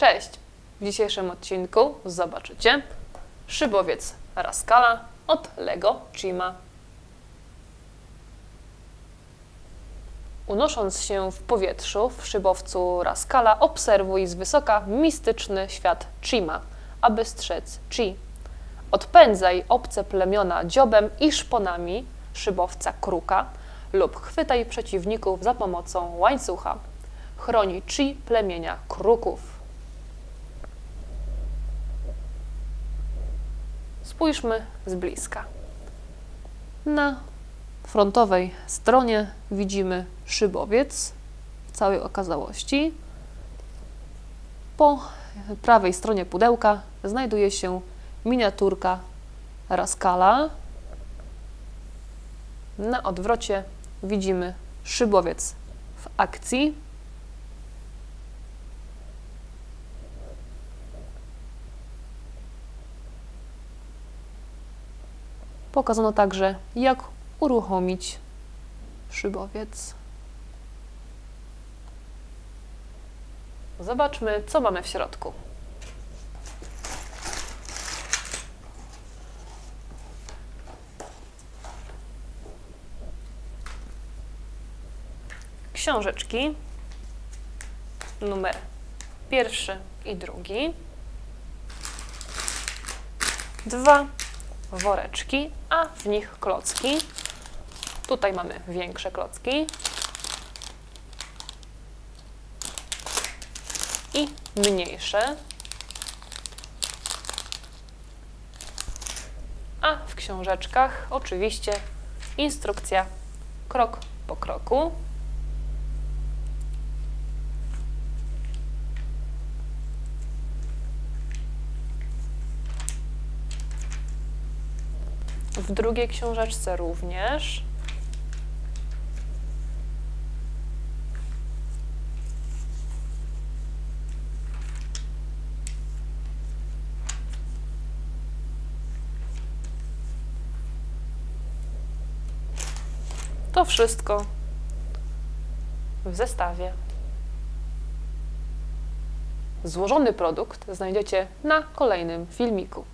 Cześć! W dzisiejszym odcinku zobaczycie szybowiec Raskala od Lego Chima. Unosząc się w powietrzu w szybowcu Raskala, obserwuj z wysoka mistyczny świat Chima, aby strzec Chi. Odpędzaj obce plemiona dziobem i szponami szybowca kruka lub chwytaj przeciwników za pomocą łańcucha. Chroni Chi plemienia kruków. Spójrzmy z bliska. Na frontowej stronie widzimy szybowiec w całej okazałości. Po prawej stronie pudełka znajduje się miniaturka Raskala. Na odwrocie widzimy szybowiec w akcji. Pokazano także, jak uruchomić szybowiec. Zobaczmy, co mamy w środku. Książeczki, numer pierwszy i drugi. Dwa woreczki, a w nich klocki. Tutaj mamy większe klocki. I mniejsze. A w książeczkach oczywiście instrukcja krok po kroku. W drugiej książeczce również. To wszystko w zestawie. Złożony produkt znajdziecie na kolejnym filmiku.